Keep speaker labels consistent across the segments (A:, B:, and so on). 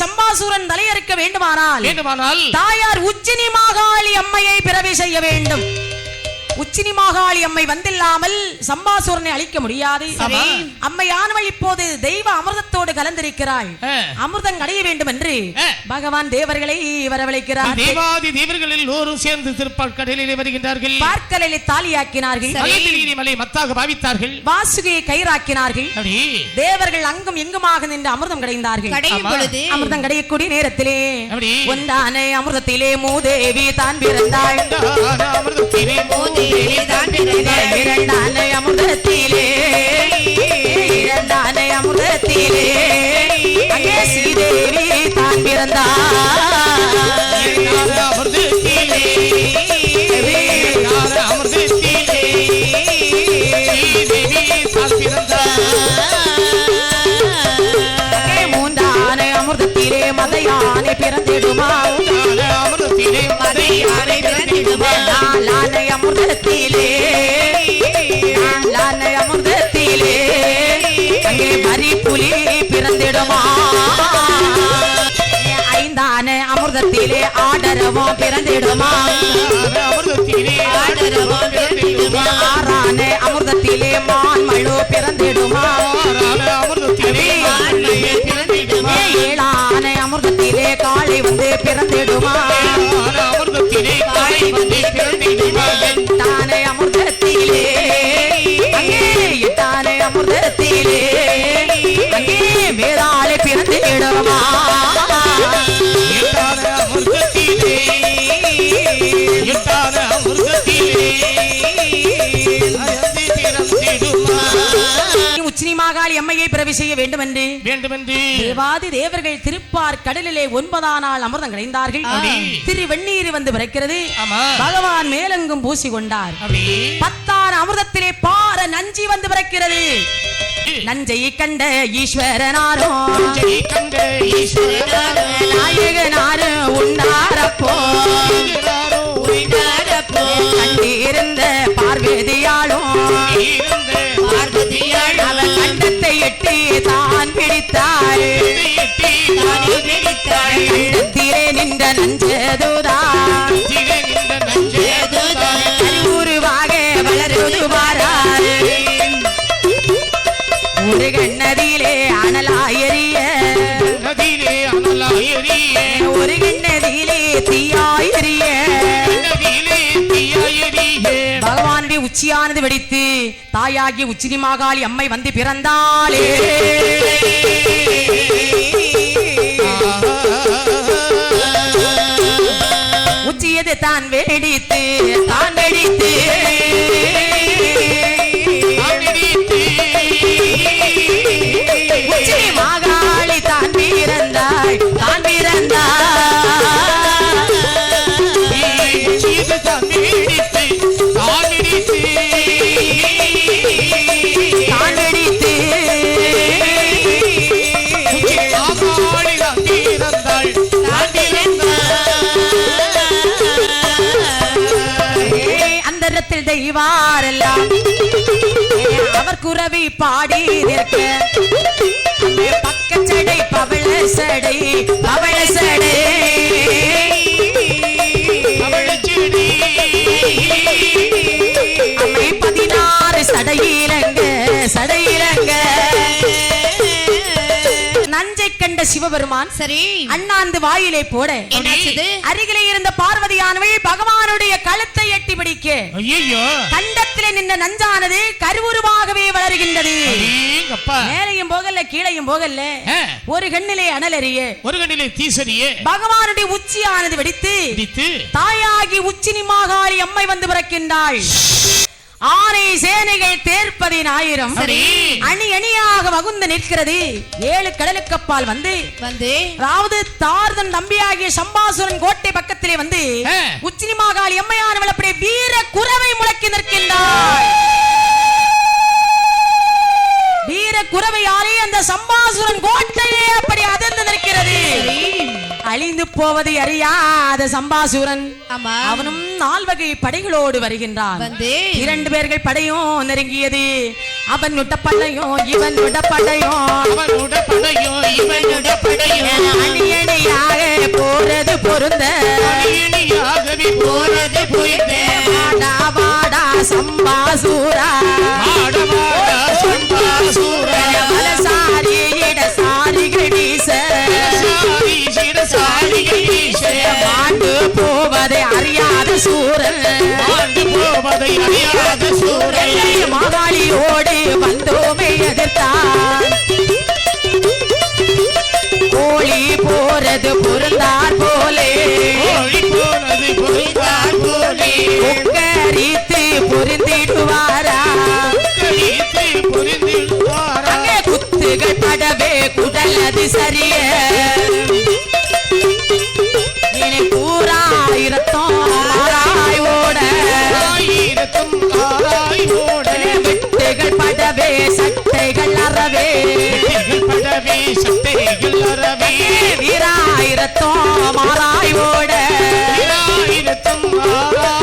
A: சம்பாசூரன் தலையறுக்க வேண்டுமானால்
B: வேண்டுமானால்
A: தாயார் உச்சினி மாகாளி அம்மையை பிறவி செய்ய வேண்டும். உச்சினி மாகாளி அம்மை வந்தில்லாமல் சம்பாசூரனை அழிக்க முடியாது. அம்மையானவள் இப்போது தெய்வ அமிர்தத்தோடு கலந்திருக்கிறாள். அமிர்தம் அடைய வேண்டும் என்று. பகவான் தேவர்களை வரவழைக்கிறார்.
B: தேவாதி தேவர்களில் எல்லோரும் சேர்ந்து திருப்பால் கடலிலே வருகின்றார்கள்.
A: பார்க்கலில் தாலியாக்கினார்கள்.
B: மலை மத்தாக பாவித்தார்கள்.
A: வாசுகியை கயிறாக்கினார்கள்.
B: அப்படி.
A: தேவர்கள் அங்கும் இங்குமாக நின்று அமிர்தம் கடைந்தார்கள். அமிர்தம் கடையக்கூடிய நேரத்திலே. ஒன்றான அமிர்தத்திலே மூதேவி தான் பிறந்தாள்.
B: அமிர்தத்திலே
C: மூதேவி தான் பிறந்தாள்.
A: இரண்டான அமிர்தத்திலே இரண்டான அங்கே ஸ்ரீதேவி தான் பிறந்தாள்
B: அமிர்தத்திலே அமிர்தத்திலே ஸ்ரீதேவி பிறந்தார்.
A: மூன்றான அமிர்தத்திலே மதையானை பிறந்திடுமா
B: அமிர்தத்திலே
A: நாலான அமிர்தத்திலே நாலான அங்கே மரி பிறந்திடுமா ஐந்தான அமிர்தத்திலே ஆடரவம் பிறந்திடுமா
C: ஆடரவம் பிறந்திடுமா.
A: ஆறான அமிர்தத்திலே மான்மழு பிறந்திடுமா
C: பிறந்திடுமா.
A: ஏழான அமிர்தத்திலே காளை வந்து பிறந்திடுமா
B: அமிர்தத்திலே
A: அங்கே மேலாளை பிறந்து அங்கே அம்மையை பிறவி செய்ய வேண்டும் என்று
B: வேண்டுமென்று.
A: தேவாதி தேவர்கள் திருப்பார் கடலிலே ஒன்பதாம் நாள் அமிர்தம் கிடைந்தார்கள். திரு வெந்நீர் வந்து பிறக்கிறது. பகவான் மேலெங்கும் பூசி கொண்டார். பத்தாறு அமிர்தத்திலே பார நஞ்சி வந்து பிறக்கிறது. நஞ்சை கண்ட ஈஸ்வரனாரோ.
B: கண்ட ஈஸ்வரனாரோ.
A: நாயகனாரு உண்டாரப்போ. கண்டிருந்த பார்வதியாளும் எட்டி தான் பிடித்தாள். கண்டத்திலே நின்ற
B: நஞ்சேதுதான்.
A: கருவுருவாக வளருது வாராது ஒரு கண்ணதிலே அனலாயறிய
B: நதியிலே அனலாயரிய
A: பகவானுடைய உச்சியானது வெடித்து தாயாகிய உச்சினி மாகாளி அம்மை வந்து பிறந்தாளே. உச்சியது தான் வெடித்து தான் வெடித்து. தெய்வாரெல்லாம் அவர் குரவி பாடி நிற்க பக்கச்சடை பவள சடை பவள சடை. பதினாறு சடையிலங்க சடையிலங்க நஞ்சை கண்ட சிவபெருமான்
C: சரி.
A: அண்ணாந்து வாயிலை போட. அருகிலே இருந்த பார்வதியானவள் பகவானுடைய கழுத்தை எட்டி பிடிக்க.
B: ஐயோ
A: கண்டத்திலே நின்ற நஞ்சானது கருவுருவாகவே வளர்கின்றது. மேலையும் போகல கீழையும் போகல. ஒரு கண்ணிலே அனலறிய
B: ஒரு கண்ணிலே தீசரியே
A: பகவானுடைய உச்சியானது வெடித்து. தாயாகி உச்சினி மாகாளி அம்மை வந்து பிறக்கின்றாள். ஆனை சேனைகள் தேர்ப்பதினாயிரம்
B: சரி.
A: அணி அணியாக வகுந்து நிற்கிறது ஏழு கடலுக்கப்பால் வந்து
C: வந்து
A: அதாவது தார்தன் தம்பியாகிய சம்பாசுரன் கோட்டை பக்கத்திலே வந்து. உச்சினி மாகாளி அம்மையானவள் அப்படியே வீர குரவை முழக்கி நிற்கின்றாள் வீர குறவையாலே அந்த சம்பாசுரன் கோட்டையே அப்படி அதிர்ந்து நிற்கிறது. அழிந்து போவதை அறியாத சம்பாசுரன். அவனும் நால்வகை படைகளோடு வருகின்றான். இரண்டு பேர்கள் படையும் நெருங்கியது. அவன் நுட்ட படையும் இவன் நுட்ட படையும்.
B: அவனோட படையும் இவனோட படையும்.
A: அணி அணியாக போறது பொருந்த.
B: அணியணியாகவே
C: போறது புரிந்து.
A: சம்பாசூரா.
B: ஆடவாடா சம்பாசூர சாரி சிரசாரியை
A: மாண்டு போவதை அறியாத சூரன். மாகாளியோடு வந்தோமே எதிர்த்தான் கோழி போறது பொருள் பொருந்திடுவாரா?
B: கழித்து புரிந்திடுவாரா
A: குத்துகள் படவே குடலது சரிய. இனி கூறாயிரத்தம் ஆராய் ஓட.
B: ஆயிரத்தும் ஆராய் ஓட
A: வெட்டுகள் படவே சட்டைகள் அறவே.
B: படவே சட்டைகள் அறவே
A: வீராயிரத்தம் ஆராய் ஓட.
B: ஆராய்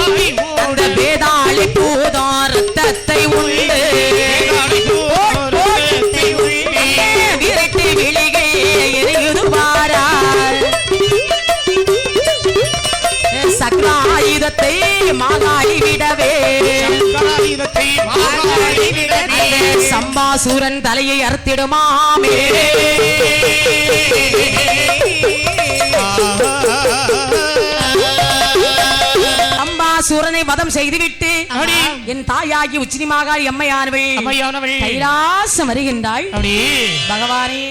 A: சக்ராயுதத்தை மாகாளி விடவே
B: ஆயிரத்தை மாகாளி விடவே
A: சம்பாசூரன் தலையை அறுத்திடுமாமே. சம்பாசூரனை வதம் செய்துவிட்டு. என் தாயாகி உச்சினி மாகாளி அம்மையானவள்
B: அம்மையானவள்.
A: கைலாசம் வருகின்றாள்.
B: அப்படி.
A: பகவானே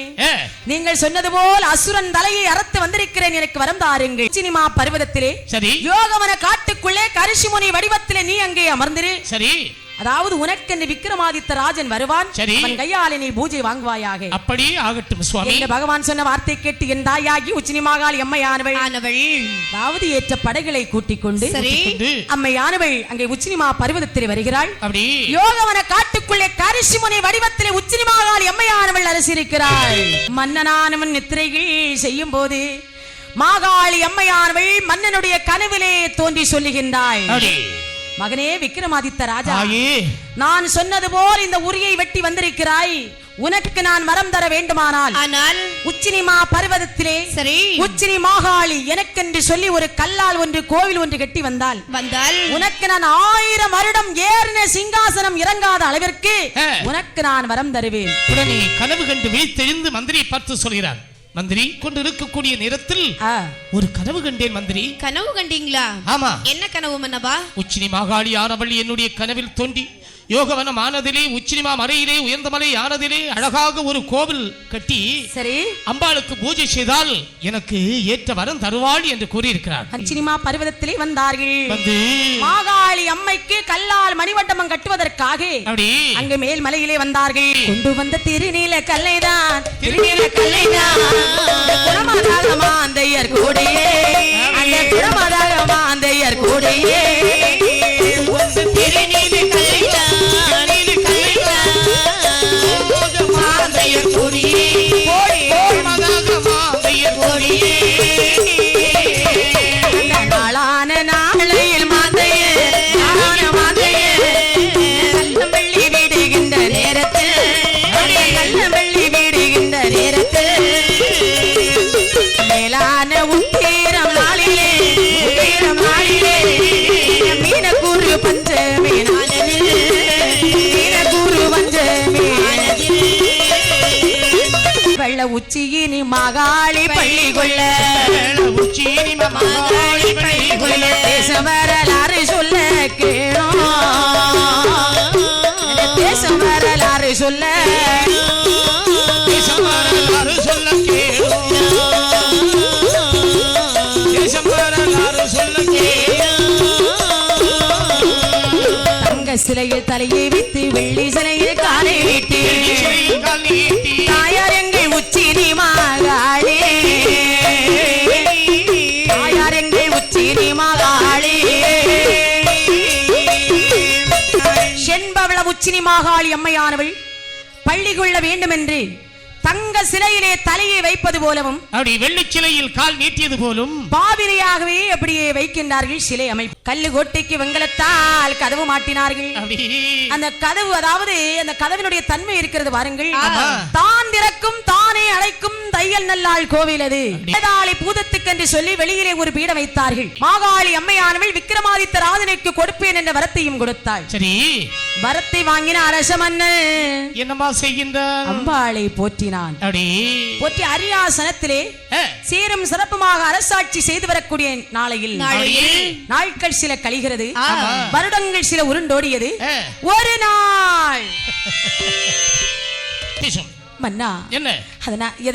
A: நீங்கள் சொன்னது போல் அசுரன் தலையை அறுத்து வந்திருக்கிறேன் எனக்கு வரம் தாருங்கள். சினிமா பர்வதத்திலே
B: சரி.
A: யோகவன காட்டுக்குள்ளே கரிசிமுனி வடிவத்திலே நீ அங்கே அமர்ந்திரு.
B: சரி.
A: அதாவது உனக்கென்று விக்ரமாதித்த ராஜன் வருவான்.
B: சரி.
A: அவன் கையாலே நீ பூஜை வாங்குவாயாக.
B: அப்படி ஆகட்டும் சுவாமி.
A: என்று பகவான் சொன்ன வார்த்தை கேட்டு என் தாயாகி உச்சினி மாகாளி அம்மையானவள்.
C: ஆனவள்.
A: அதாவது ஏற்ற படைகளை கூட்டிக் கொண்டு
C: சரி
A: அம்மையானவள் அங்கே உச்சினிமா பர்வதத்திலே வருகிறாள்.
B: அப்படி.
A: யோகவன காட்டுக்குள்ளே கரிசிமுனை வடிவத்திலே உச்சினி மாகாளி அம்மையானவள் அரசிருக்கிறாள் மன்னனானவன் நித்திரைகள் செய்யும் போது மாகாளி அம்மையானவள் மன்னனுடைய கனவிலே தோன்றி சொல்லுகின்றாள்.
B: அப்படி.
A: மகனே விக்ரமாதித்த ராஜா
B: ஆயே
A: நான் சொன்னது போல் இந்த உரியை வெட்டி வந்திருக்கிறாய். உனக்கு நான் மரம் தர வேண்டுமானால்
C: ஆனால்
A: உச்சினிமா பர்வதத்திலே
C: சரி.
A: உச்சினி மாகாளி எனக்கென்று சொல்லி ஒரு கல்லால் ஒன்று கோவில் ஒன்று கட்டி வந்தால்
C: வந்தால்
A: உனக்கு நான் ஆயிரம் வருடம் ஏறின சிங்காசனம் இறங்காத அளவிற்கு. உனக்கு நான் வரம் தருவேன்.
B: உடனே கனவு கண்டு விழித்தெழுந்து மந்திரியை பார்த்து சொல்கிறார். மந்திரி கொண்டு இருக்கக்கூடிய நேரத்தில் ஒரு கனவு கண்டேன் மந்திரி.
C: கனவு கண்டீங்களா?
B: ஆமா.
C: என்ன கனவு மன்னவா
B: உச்சினி மாகாளி ஆனவள் என்னுடைய கனவில் தோன்றி யோகவனம் ஆனதிலே உச்சினிமா மலையிலே உயர்ந்த மலை ஆனதிலே அழகாக ஒரு கோவில் கட்டி
A: சரி.
B: அம்பாளுக்கு பூஜை செய்தால் எனக்கு ஏற்ற வரம் தருவாள் என்று கூறியிருக்கிறார்.
A: உச்சினிமா பர்வதத்திலே வந்தார்கள்.
B: வந்து
A: மாகாளி அம்மைக்கு கல்லால் மணிவட்டமம் கட்டுவதற்காக
B: அப்படி.
A: அங்கு மேல் மலையிலே வந்தார்கள். கொண்டு வந்த திருநீல கல்லைதான். திருநீல கல்லைதான். குணமதாக மாந்தையர் கூடையே. அந்த குணமதாக மாந்தையர் கூடையே.
C: திருநீல
A: மகாளி பள்ளி கொள்ள
B: உச்சினி மாகாளி பள்ளி கொள்ள
A: தேசம் வரலாறு சொல்ல சொல்ல
B: தேசம் வரலாறு சொல்ல வரலாறு சொல்ல
A: தங்க சிலையில் தலையை வைத்து வெள்ளி சிலையில் மாகாளி அம்மையானவள் பள்ளி கொள்ள வேண்டும் என்று தங்க சிலையிலே தலையை வைப்பது போலவும்
B: அப்படி வெள்ளிச் சிலையில் கால் நீட்டியது போலும்
A: பாவிலையாகவே அப்படியே வைக்கின்றார்கள் சிலை அமைப்பு. கல்லு கோட்டைக்கு வெங்கலத்தால் கதவு மாட்டினார்கள். அந்த கதவு அதாவது அந்த கதவினுடைய தன்மை இருக்கிறது பாருங்கள். தான் திறக்கும் தானே அழைக்கும் தையல் நல்லாள் கோவில் அது. வேதாளி பூதத்துக்கு என்று சொல்லி வெளியிலே ஒரு பீடம் வைத்தார்கள். மாகாளி அம்மையானவள் விக்ரமாதித்த ராஜனுக்கு கொடுப்பேன் என்ற வரத்தையும் கொடுத்தாள்.
B: சரி.
A: வரத்தை வாங்கின அரச மன்னன்.
B: என்னமா செய்கின்றார்
A: அம்பாளை போற்றினான். போற்றி அரியாசனத்திலே சீரும் சிறப்புமாக அரசாட்சி செய்து வரக்கூடிய நாளையில் நாட்கள் சில கழிகிறது. வருடங்கள் சில உருண்டோடியது. ஒரு நாள். மன்னா
B: என்ன?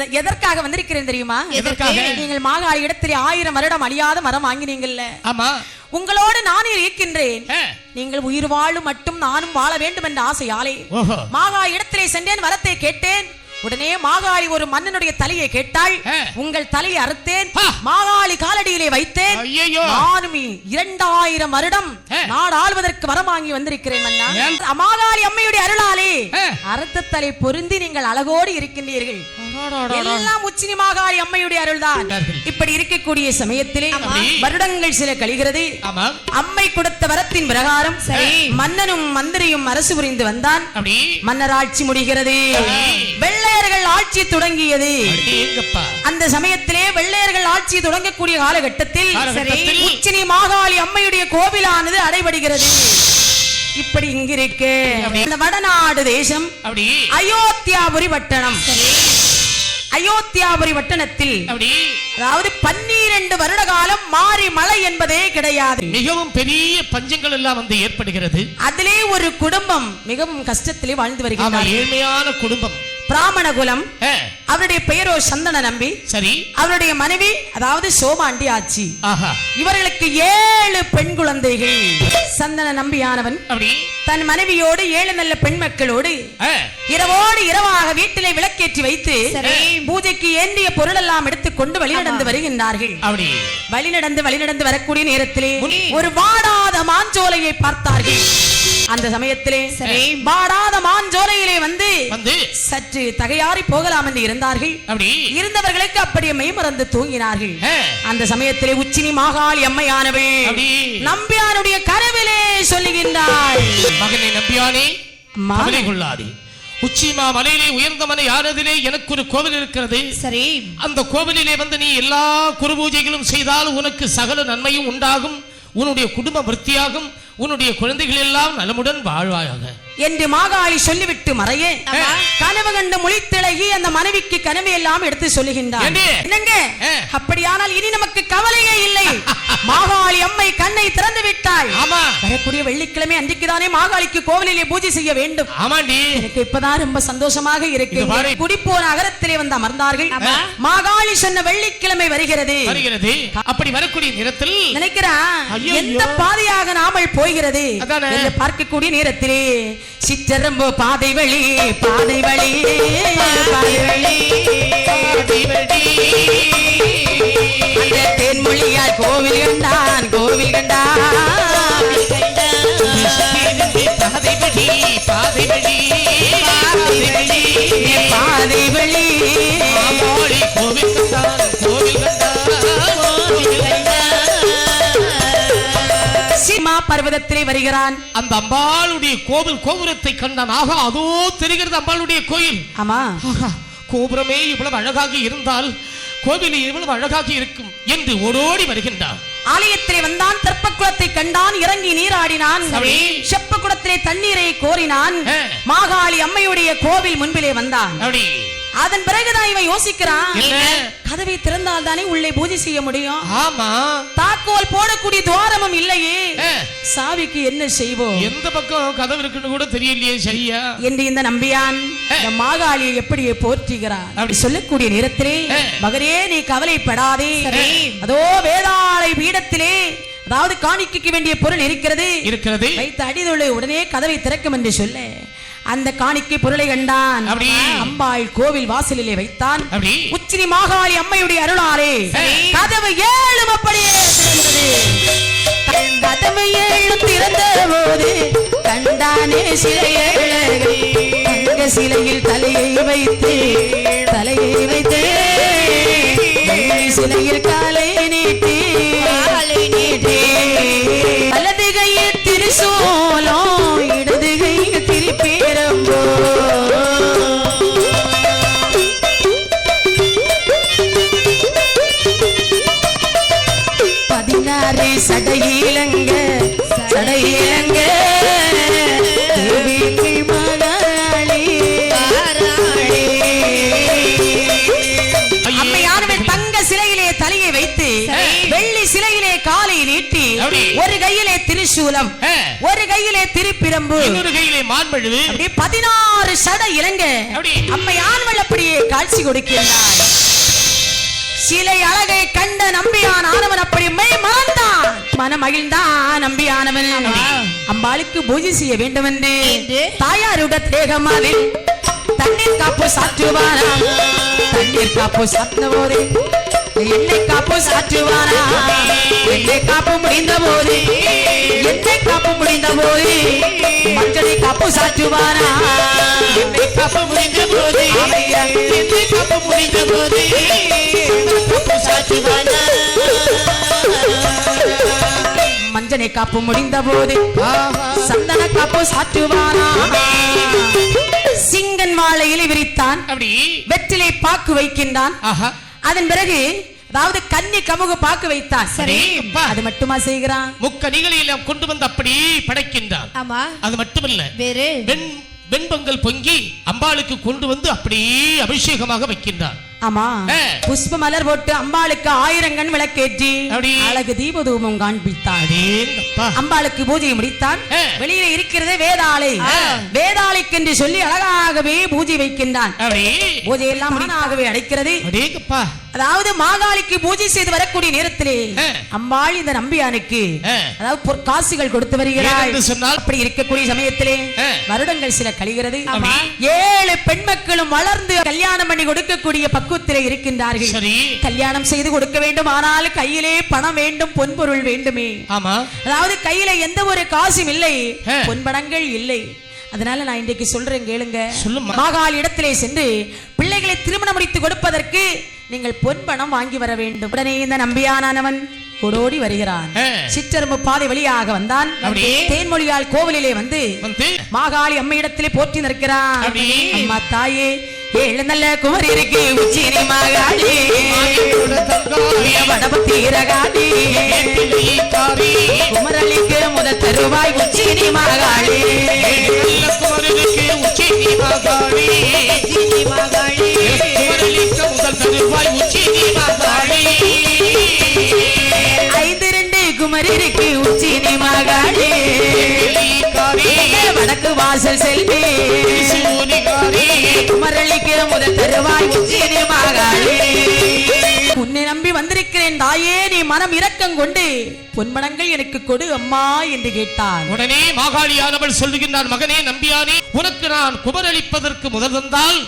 A: எதற்காக வந்திருக்கிறேன் தெரியுமா?
B: எதற்காக?
A: நீங்கள் மாகாளி இடத்திலே ஆயிரம் வருடம் அழியாத மரம் வாங்கினீங்கல்ல.
B: ஆமா.
A: உங்களோடு நானே இருக்கின்றேன். நீங்கள் உயிர் வாழும் மட்டும் நானும் வாழ வேண்டும் என்ற ஆசையாலே மாகாளி இடத்திலே சென்றேன் வரத்தை கேட்டேன். உடனே மாகாளி ஒரு மன்னனுடைய தலையை கேட்டாள். உங்கள் தலையை அறுத்தேன். மாகாளி காலடியிலே வைத்தேன். நானும் இரண்டாயிரம் வருடம். நாடு ஆள்வதற்கு வரம் வாங்கி வந்திருக்கிறேன்? மாகாளி அம்மையுடைய அருளாலே. அறுத்த தலை பொருந்தி நீங்கள் அழகோடு இருக்கின்றீர்கள். எல்லாம் உச்சினி மாகாளி அம்மையுடைய அருள்தான். இப்படி இருக்கக்கூடிய சமயத்திலே. வருடங்கள் சில கழிகிறது. அம்மை கொடுத்த வரத்தின் பிரகாரம். மன்னனும் மந்திரியும் அரசு புரிந்து வந்தான்.
B: அப்படி.
A: மன்னராட்சி முடிகிறது. வெள்ளையர்கள் ஆட்சி தொடங்கியது. அந்த சமயத்திலே வெள்ளையர்கள் ஆட்சி தொடங்கக்கூடிய காலகட்டத்தில் உச்சினி மாகாளி அம்மையுடைய கோவிலானது அடைபடுகிறது. இப்படி இங்கிருக்கு. அந்த வடநாடு தேசம் அயோத்தியாபுரி பட்டணம். அயோத்தியாபுரி பட்டணத்தில்
B: அப்படி.
A: அதாவது பன்னிரண்டு வருட காலம் மாறி மழை என்பதே கிடையாது.
B: மிகவும் பெரிய பஞ்சங்கள் எல்லாம் வந்து ஏற்படுகிறது.
A: அதிலே ஒரு குடும்பம் மிகவும் கஷ்டத்திலே வாழ்ந்து
B: ஆமா
A: வருகிறார்
B: ஏழ்மையான குடும்பம்.
A: பிராமண குலம் அவருடைய பெயரோ சந்தன நம்பி.
B: சரி.
A: அவருடைய மனைவி அதாவது சோமாண்டி ஆச்சி. இவர்களுக்கு ஏழு பெண் குழந்தைகள். சந்தன நம்பியானவன்.
B: அப்படி.
A: தன் மனைவியோடு ஏழு நல்ல பெண் மக்களோடு இரவோடு இரவாக வீட்டிலே விளக்கேற்றி வைத்து. பூஜைக்கு ஏந்திய பொருள் எல்லாம் எடுத்துக்கொண்டு வழிநடந்து வருகின்றார்கள்.
B: அப்படி.
A: வழிநடந்து வழிநடந்து வரக்கூடிய நேரத்திலே. ஒரு வாடாத மாஞ்சோலையை பார்த்தார்கள். அந்த சமயத்திலே. வாடாத வந்து சற்று தகையாறி போகலாம் என்று இருந்தார்கள்.
B: அப்படி?
A: இருந்தவர்களுக்கு அப்படியே மெய்மறந்து தூங்கினார்கள். அந்த சமயத்திலே உச்சினி மாகாளி அம்மையானவள்
B: அப்படி?
A: நம்பியானுடைய கனவிலே சொல்லுகின்றாள்.
B: மகனை நம்பியானே. கவலை கொள்ளாதே. உச்சிமா மலையிலே உயர்ந்த மலை யானதிலே எனக்கு ஒரு கோவில் இருக்கிறது.
C: சரி.
B: அந்த கோவிலிலே வந்து நீ எல்லா குரு பூஜைகளும் செய்தால் உனக்கு சகல நன்மையும் உண்டாகும். உன்னுடைய குடும்பம் விருத்தியாகும். உன்னுடைய குழந்தைகள் எல்லாம் நலமுடன் வாழ்வாயாக.
A: என்று மாகாளி சொல்லிவிட்டு மறைய. கனவு கண்டு முழித்திழகி அந்த மனைவிக்கு கனவு எல்லாம் எடுத்து சொல்லுகின்றார்? என்னங்க. அப்படியானால் இனி நமக்கு கவலையே இல்லை. மாகாளி அம்மை கண்ணை திறந்து விட்டாள். வரக்கூடிய வெள்ளிக்கிழமை அன்றைக்குதானே மாகாளிக்கு கோவிலிலே பூஜை செய்ய வேண்டும். எனக்கு இப்பதான் ரொம்ப சந்தோஷமாக இருக்கு. குடிப்போர் நகரத்திலே வந்து அமர்ந்தார்கள். மாகாளி சொன்ன வெள்ளிக்கிழமை வருகிறது.
B: வருகிறது. அப்படி வரக்கூடிய நேரத்தில்
A: நினைக்கிறான். எந்த பாதையாக நாமல் போகிறது? பார்க்கக்கூடிய நேரத்திலே சிற்றரம்பு பாதை வழி பாதை வழி பாதை வழி அந்த தேன்மொழியால் கோவில் கண்டான் கோவில் கண்டான்.
B: பாதைபடி பாதைபடி
A: பாதை வழி
B: ஆமாடி கோவில் கண்டான்
A: சீமா பர்வதத்திலே வருகிறான்.
B: அந்த அம்பாளுடைய கோவில் கோபுரத்தை கண்டான் ஆகா அதோ தெரிகிறது அம்பாளுடைய கோயில்.
A: ஆமா.
B: கோபுரமே இவ்வளவு அழகாக இருந்தால் கோவில் இவ்வளவு அழகாக இருக்கும் என்று ஓடோடி வருகின்றான்
A: ஆலயத்திலே வந்தான் தெப்பக்குளத்தை கண்டான் இறங்கி நீராடினான். செப்ப குளத்திலே தண்ணீரை கோரினான். மாகாளி அம்மையுடைய கோவில் முன்பிலே வந்தான். அதன் பிறகுதான் இவன் யோசிக்கிறான்? கதவை திறந்தால் தானே உள்ளே பூஜை செய்ய முடியும்?
B: ஆமா.
A: தாக்கோல் போடக்கூடிய துவாரமும் இல்லையே. சாவிக்கு என்ன செய்வோம்?
B: எந்த பக்கம் கதவு இருக்குன்னு கூட தெரியலையே சரியா?
A: என்று இந்த நம்பியான். இந்த மாகாளியை எப்படியே போற்றுகிறான்.
B: அப்படி.
A: சொல்லக்கூடிய நேரத்திலே
B: ஆ.
A: மகனே நீ கவலைப்படாதே. அதோ வேதாளை பீடத்திலே அதாவது காணிக்கைக்கு வேண்டிய பொருள் இருக்கிறது.
B: இருக்கிறது.
A: வைத்து அடிதுள்ளே உடனே கதவை திறக்கும் என்று சொல்ல அந்த காணிக்கை பொருளை கண்டான். அம்பாள் கோவில் வாசலிலே வைத்தான் உச்சினி மாகாளி அம்மையுடைய அருளாலே. கதவு ஏழும் அப்படியே திறந்தது கதவு ஏழு திறந்த போது கண்டானே தங்க சிலையில் தலையை வைத்து தலையை வைத்து சிலையில் காலை நீட்டி
C: காலை நீட்டி.
A: காலை நீட்டி
B: அப்படி.
A: ஒரு கையிலே திரிசூலம். ஒரு கையிலே திருப்பிரம்பு.
B: இன்னொரு கையிலே
A: அப்படியே பதினாறு சட இலங்க.
B: அப்படி.
A: அம்மையானவள் அப்படியே காட்சி கொடுக்கின்றார் சிலை அழகை கண்ட நம்பியான் ஆனவன் அப்படி மெய் மறந்தான் மனமகிழ்ந்தான் நம்பியானவன். அம்பாளுக்கு பூஜை செய்ய வேண்டும் என்று? தாயாருட தேகமாவில் தண்ணீர் காப்பு சாற்றுவாராம் தண்ணீர் காப்பு சாத்தின போது எண்ணெய் காப்பு சாற்றுவாரா எண்ணெய் காப்பு முடிந்த போது எண்ணெய் காப்பு முடிந்த போது மஞ்சளை காப்பு
B: எண்ணெய் காப்பு முடிந்த போது காப்பு முடிந்த போது காப்பு சாற்றுவானா
A: மஞ்சனை காப்பு முடிந்த போது சந்தன காப்பு சாற்றுவானா சிங்கன் மாலையிலே விரித்தான்
B: அப்படி
A: வெற்றிலை பாக்கு வைக்கின்றான் அதன் பிறகு அதாவது கன்னி கமுகு பாக்கு வைத்தான்.
B: சரி.
A: அது மட்டுமா செய்கிறான்?
B: முக்கணிகளை எல்லாம் கொண்டு வந்து அப்படி படைக்கின்றான்.
C: ஆமா.
B: அது மட்டுமல்ல.
C: வேறு.
B: வெண் வெண்பொங்கல் பொங்கி அம்பாளுக்கு கொண்டு வந்து அப்படியே அபிஷேகமாக வைக்கின்றான்.
A: ஆமா. புஷ்ப மலர் போட்டு அம்பாளுக்கு ஆயிரம் கண் விளக்கேற்றி. அழகு தீபதூபம் காண்பித்தான் அம்பாளுக்கு பூஜை முடித்தான். வெளியில இருக்கிறதே வேதாளை. வேதாளைக்கு என்று சொல்லி அழகாகவே பூஜை வைக்கின்றான் பூஜை எல்லாம் மனாகவே அடைக்கிறது அதாவது மாகாளிக்கு பூஜை செய்து வரக்கூடிய நேரத்திலே. அம்பாள் இந்த நம்பியானுக்கு. அதாவது பொற்காசுகள் கொடுத்து வருகிறாள் அப்படி இருக்கக்கூடிய சமயத்திலே. வருடங்கள் சில கழிகிறது. ஏழு பெண் மக்களும் வளர்ந்து கல்யாணம் பண்ணி கொடுக்கக்கூடிய பக்குவத்திலே இருக்கின்றார்கள்.
B: சரி.
A: கல்யாணம் செய்து கொடுக்க வேண்டும் ஆனால் கையிலே பணம் வேண்டும் பொன்பொருள் வேண்டுமே.
B: ஆமா.
A: அதாவது கையில எந்த ஒரு காசும் இல்லை. பொன்பணங்கள் இல்லை. அதனால நான் இன்றைக்கு சொல்றேன் கேளுங்க. மாகாள் இடத்திலே சென்று பிள்ளைகளை திருமணம் முடித்து கொடுப்பதற்கு நீங்கள் பொன்பணம் வாங்கி வர வேண்டும். உடனே இந்த நம்பியானவன் ஓடோடி வருகிறான். சிற்றரும்பு பாதை வழியாக வந்தான். தேன்மொழியால் கோவிலிலே வந்து மாகாளி அம்மையிடத்திலே போற்றி நிற்கிறான். அம்மா தாயே ஏழு நல்ல குமரி இருக்கு உச்சினி மாகாளி.
B: மாயனோட தங்காளி,
A: வடபத்தி ரகாளி.
B: ஏட்டிலையை
A: குமரலிக்கு முதல் தருவாய் உச்சினி மாகாளி.
B: நல்ல உச்சினி முதல் தருவாய் உச்சினி
A: ஐந்து ரெண்டு குமரி இருக்கு உச்சினி மாகாளி. வடக்கு வாசல் செல்வி.
B: சூனிகாரி,
A: குமரலிக்கு முதல் தருவாய் மாகாளி உன்னை நம்பி வந்திருக்கிறேன் தாயே நீ மனம் இரக்கம் கொண்டு. பொன்மணங்கள் எனக்கு கொடு அம்மா என்று கேட்டான்.
B: உடனே மாகாளியானவள் சொல்லுகின்றார் மகனே நம்பியானே உனக்கு நான் குமரளிப்பதற்கு முதல் தந்தால்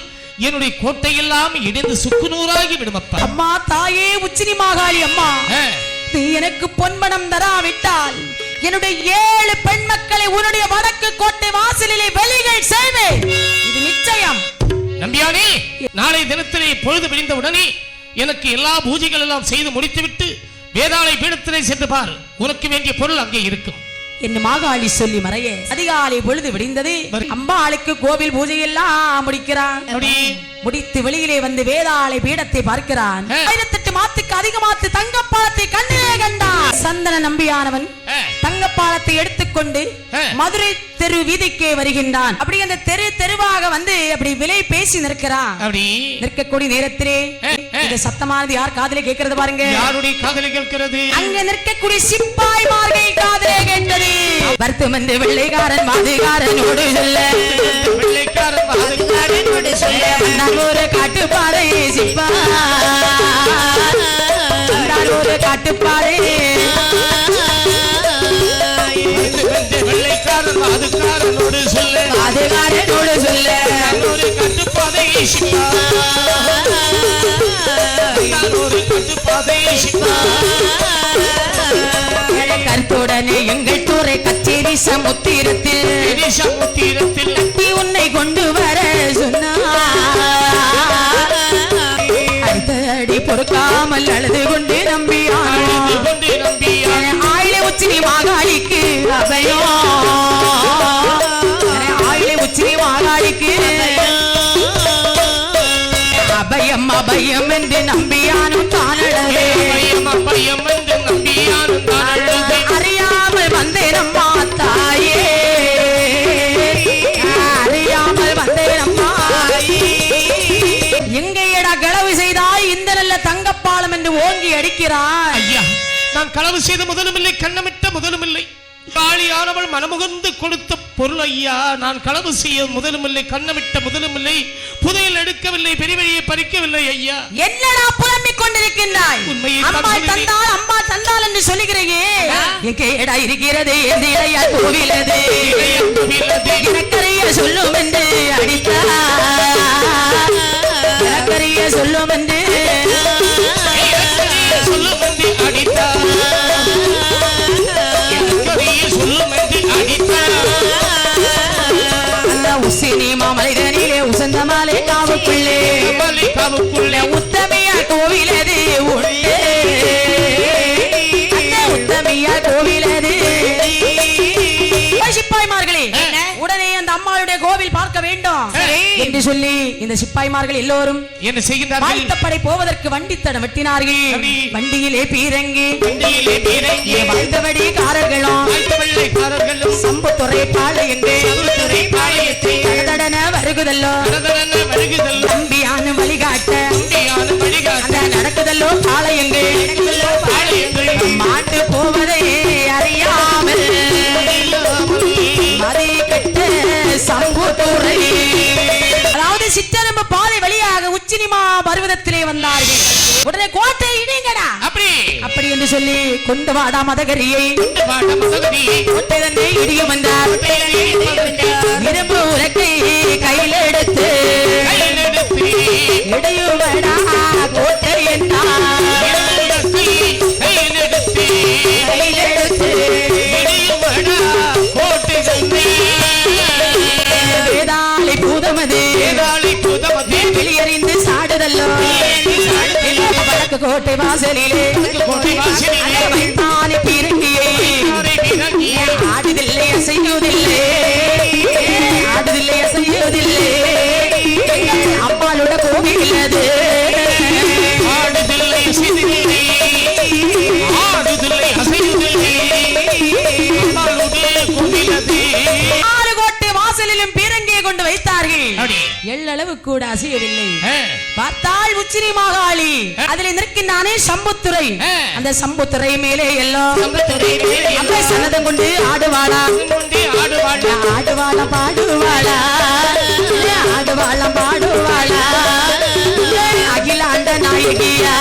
B: என்னுடைய கோட்டையெல்லாம் இடிந்து சுக்குநூறாகி விடுமப்பா
A: அம்மா தாயே உச்சினி மாகாளி அம்மா. நீ எனக்கு பொன்மணம் தராவிட்டால் என்னுடைய ஏழு பெண் மக்களை உன்னுடைய வடக்கு கோட்டை வாசலிலே வெளிகள் செய்வேன். இது நிச்சயம்.
B: நம்பியானே நாளை தினத்திலே பொழுது விடிந்த உடனே எனக்கு எல்லா பூஜைகள் எல்லாம் செய்து முடித்துவிட்டு வேதாளை பீடத்திலே சென்று பார். உனக்கு வேண்டிய பொருள் அங்கே இருக்கும்.
A: என்ன மாகாளி சொல்லி மறைய அதிகாலை பொழுது விடிந்தது அம்பாளுக்கு கோவில் பூஜை எல்லாம் முடிக்கிறான் முடித்து வெளியிலே வந்து வேதாளை பீடத்தை பார்க்கிறான். ஆயிரத்தெட்டு மாத்துக்கு அதிகமாத்து தங்கப்பாலத்தை கண்ணிலே கண்டான். சந்தன நம்பியானவன் தங்கப்பாலத்தை எடுத்துக்கொண்டு
B: ஆ.
A: மதுரை தெரு வீதிக்கே வருகின்றான். அப்படி அந்த தெரு தெருவாக வந்து அப்படி விலை பேசி நிற்கிறான்
B: அப்படி.
A: நிற்கக்கூடிய நேரத்திலே. இந்த சத்தமானது யார் காதிலே கேட்கறது பாருங்க.
B: யாருடைய காதலை கேட்கிறது?
A: அங்க நிற்கக்கூடிய சிப்பாய்மார்கள் காதிலே கேட்டது. வருத்தம் என்று வெள்ளைக்காரன் மாதுகாரனோடு சொல்ல.
B: வெள்ளைக்காரன்
C: சொல்ல.
A: நான் ஒரு காட்டுப்பாறை சிப்பா நான் ஒரு காட்டுப்பாறை.
B: அதுகாரனோடு சொல்ல. ஒரு கட்டு பாதை சிப்பா ஒரு கட்டு பாதை சிப்பா
A: கருத்துடனே எங்கள் துறை கச்சேரி சமுத்திரத்தில்
B: சமுத்திரத்தில்
A: உன்னை கொண்டு வர சொன்னாடி பொறுக்காமல் அழுது கொண்டு நம்பியாள் அபயம் அபயம் என்று நம்பியானும் தானடவே
B: பையம் அப்பையம் என்று நம்பியான் தான் அழுது
A: அறியாமல் வந்தேன் அம்மா அறியாமல் வந்தேன் அம்மா எங்கையடா களவு செய்தாய் இந்த நல்ல தங்கப்பாலம் என்று ஓங்கி அடிக்கிறாய்
B: ஐயா நான் களவு செய்த முதலும் இல்லை கண்ணமிட்ட முதலும் இல்லை காளியானவள் மனமுகந்து கொடுத்த பொருள் ஐயா நான் களவு செய்ய முதலும் இல்லை கண்ணமிட்ட முதலும் இல்லை புதையல் எடுக்கவில்லை பெரியவழியை பறிக்கவில்லை ஐயா
A: என்னடா புலம்பிக் கொண்டிருக்கின்றாய்
B: உண்மையை
A: அம்மா. தந்தால் அம்மா தந்தால் என்று சொல்லுகிறையே எங்கேடா இருக்கிறது இடையா கோவிலது. எனக்கறிய சொல்லும் என்று அடித்தார் எனக்கறிய சொல்லும் என்று
B: சொல்லும் என்று அடித்தார். என்று
A: சொல்லி இந்த சிப்பாய்மார்கள் எல்லோரும்
B: என்ன செய்கின்றார்கள்?
A: வாழ்த்தப்படை போவதற்கு வண்டித்தடம் வெட்டினார்கள்.
B: சரி.
A: வண்டியிலே பீரங்கி
B: வண்டியிலே பீரங்கி.
A: வாழ்ந்தபடி காரர்களும்
B: வாழ்த்த வெள்ளைக்காரர்களும்
A: சம்புத்துறை பாளையங்கள்
B: சமுத்திரை பாளையத்தை
A: தடன வருகுதல்லோ?
B: கடதன வருகுதல்
A: நம்பியான வழிகாட்ட.
B: நம்பியான வழிகாட்ட.
A: நடக்குதல்லோ பாளையங்கள்?
B: பாளையங்கள்?
A: மாட்டு உச்சினிமா பருவதத்திலே வந்தார்கள். உடனே கோட்டை இடிங்கடா
B: அப்படி.
A: அப்படி என்று சொல்லி கொண்டு வாடா மதகரியை. கோட்டை தன்னை இடியும் வந்தார். இரும்பு உலக்கை கையில் எடுத்து. கோட்டை என்றார்.
B: இடியுமடா கோட்டை
A: புதமதே. வெளியறிந்து சாடுதல்லோ வடக்கு கோட்டை வாசலிலே. எள்ளளவு கூட அசையவில்லை. பார்த்தால் உச்சினி மாகாளி அதில் நிற்கின்றானே சம்புத்துறை. அந்த சம்புத்துறை மேலே எல்லாம் சன்னதம் கொண்டு ஆடுவாளா?
B: ஆடுவாளா? பாடுவாளா?
A: ஆடுவாளா பாடுவாளா? அகிலாண்ட நாயகியா?